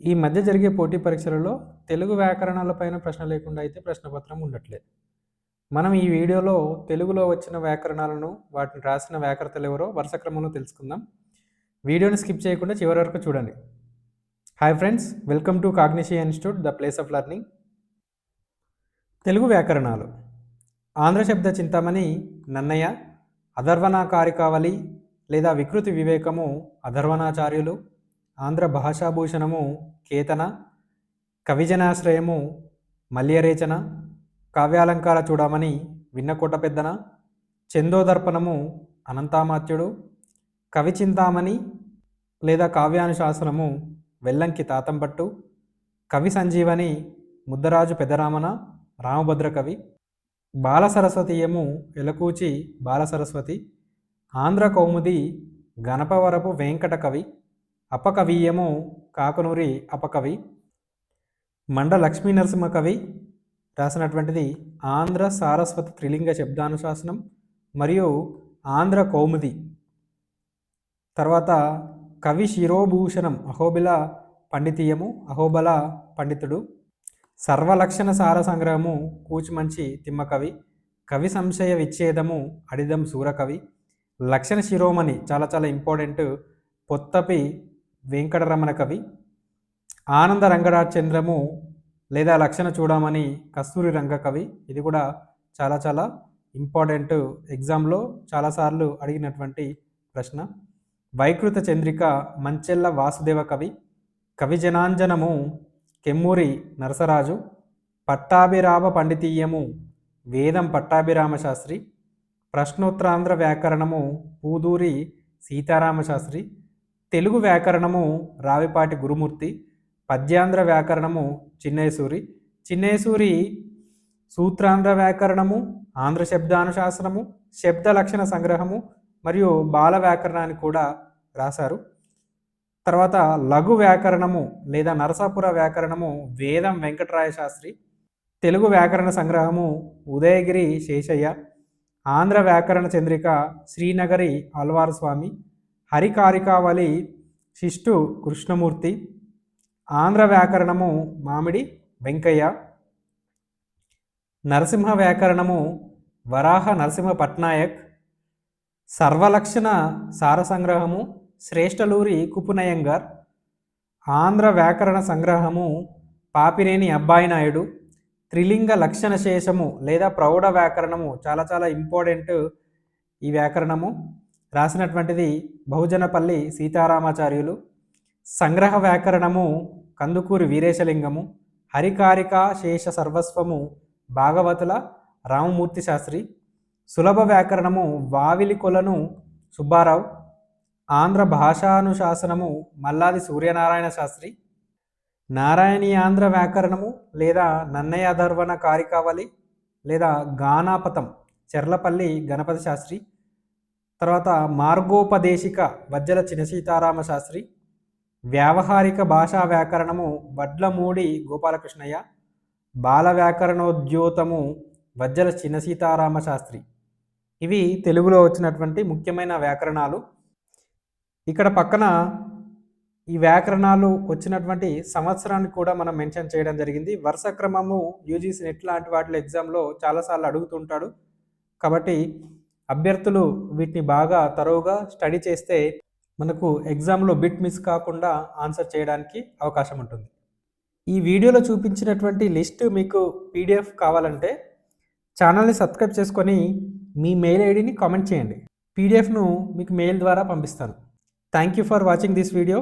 ఈ మధ్య జరిగే పోటీ పరీక్షలలో తెలుగు వ్యాకరణాలపైన ప్రశ్న లేకుండా అయితే ప్రశ్నపత్రం ఉండట్లేదు. మనం ఈ వీడియోలో తెలుగులో వచ్చిన వ్యాకరణాలను వాటిని రాసిన వ్యాకర్తలు ఎవరో వరుస క్రమంలో తెలుసుకుందాం. వీడియోని స్కిప్ చేయకుండా చివరి వరకు చూడండి. Hi friends welcome to Cognitia institute the place of learning Telugu వ్యాకరణాలు. Andhra శబ్ద చింతామణి నన్నయ్య అధర్వణాకారికావళి లేదా వికృతి వివేకము అధర్వణాచార్యులు ఆంధ్ర భాషాభూషణము కేతన కవిజనాశ్రయము మల్యరేచన కావ్యాలంకార చూడమని విన్నకోట పెద్దన చందోదర్పణము అనంతామాత్యుడు కవిచింతామణి లేదా కావ్యానుశాసనము వెల్లంకి తాతంపట్టు కవి సంజీవని ముద్దరాజు పెదరామన రామభద్ర కవి బాలసరస్వతీయము ఎలకూచి బాలసరస్వతి ఆంధ్ర కౌముది గణపవరపు వెంకట కవి అపకవీయము కాకనూరి అపకవి మండ లక్ష్మీ నరసింహ కవి రాసినటువంటిది ఆంధ్ర సారస్వత త్రిలింగ శబ్దానుశాసనం మరియు ఆంధ్ర కౌముది. తర్వాత కవి శిరోభూషణం అహోబిల పండితీయము అహోబల పండితుడు. సర్వలక్షణ సార సంగ్రహము కూచిమంచి తిమ్మకవి కవి. సంశయ విచ్ఛేదము అడిదం సూరకవి లక్షణ శిరోమణి చాలా చాలా ఇంపార్టెంట్. పొత్తపి వెంకటరమణ కవి. ఆనంద రంగరాచంద్రము లేదా లక్షణ చూడమని కస్తూరి రంగ కవి. ఇది కూడా చాలా చాలా ఇంపార్టెంట్ ఎగ్జామ్లో చాలాసార్లు అడిగినటువంటి ప్రశ్న. వైకృత చంద్రిక మంచెల్ల వాసుదేవ కవి. కవి జనాంజనము కెమ్మూరి నరసరాజు. పట్టాభిరామ పండితీయము వేదం పట్టాభిరామ శాస్త్రి. ప్రశ్నోత్తరాంధ్ర వ్యాకరణము పూదూరి సీతారామ శాస్త్రి. తెలుగు వ్యాకరణము రావిపాటి గురుమూర్తి పద్యాంధ్ర వ్యాకరణము చిన్నయసూరి చిన్నయసూరి సూత్రాంధ్ర వ్యాకరణము ఆంధ్ర శబ్దానుశాసనము శబ్ద లక్షణ సంగ్రహము మరియు బాల వ్యాకరణాన్ని కూడా రాశారు. తర్వాత లఘు వ్యాకరణము లేదా నరసాపుర వ్యాకరణము వేదం వెంకటరాయ శాస్త్రి తెలుగు వ్యాకరణ సంగ్రహము ఉదయగిరి శేషయ్య ఆంధ్ర వ్యాకరణ చంద్రిక శ్రీనగరి అల్వారు స్వామి హరికారికావళి శిష్టు కృష్ణమూర్తి ఆంధ్ర వ్యాకరణము మామిడి వెంకయ్య నరసింహ వ్యాకరణము వరాహ నరసింహ పట్నాయక్ సర్వలక్షణ సార సంగ్రహము శ్రేష్టలూరి కుపునయంగర్ ఆంధ్ర వ్యాకరణ సంగ్రహము పాపినేని అబ్బాయి నాయుడు త్రిలింగ లక్షణ శేషము లేదా ప్రౌఢ వ్యాకరణము చాలా చాలా ఇంపార్టెంట్ ఈ వ్యాకరణము. రాసినటువంటిది బహుజనపల్లి సీతారామాచార్యులు. సంగ్రహ వ్యాకరణము కందుకూరి వీరేశలింగము హరికారిక శేష సర్వస్వము భాగవతుల రామమూర్తి శాస్త్రి సులభ వ్యాకరణము వావిలి కొలను సుబ్బారావు ఆంధ్ర భాషానుశాసనము మల్లాది సూర్యనారాయణ శాస్త్రి నారాయణీ ఆంధ్ర వ్యాకరణము లేదా నన్నయ్య కారికావళి లేదా గానాపతం చెర్లపల్లి గణపతి శాస్త్రి తర్వాత మార్గోపదేశిక వజ్జల చినసీతారామ శాస్త్రి వ్యావహారిక భాషా వ్యాకరణము వడ్లమూడి గోపాలకృష్ణయ్య బాల వ్యాకరణోద్యోతము వజ్జల చిన్నసీతారామ శాస్త్రి. ఇవి తెలుగులో వచ్చినటువంటి ముఖ్యమైన వ్యాకరణాలు. ఇక్కడ పక్కన ఈ వ్యాకరణాలు వచ్చినటువంటి సంవత్సరాన్ని కూడా మనం మెన్షన్ చేయడం జరిగింది. వరుస క్రమము యూజీసీ నెట్ లాంటి వాటిలో ఎగ్జామ్లో చాలాసార్లు అడుగుతుంటాడు. కాబట్టి అభ్యర్థులు వీటిని బాగా తరువుగా స్టడీ చేస్తే మనకు ఎగ్జామ్లో బిట్ మిస్ కాకుండా ఆన్సర్ చేయడానికి అవకాశం ఉంటుంది. ఈ వీడియోలో చూపించినటువంటి లిస్ట్ మీకు పీడిఎఫ్ కావాలంటే ఛానల్ని సబ్స్క్రైబ్ చేసుకొని మీ మెయిల్ ఐడిని కామెంట్ చేయండి. పీడిఎఫ్ను మీకు మెయిల్ ద్వారా పంపిస్తాను. Thank you for watching this video.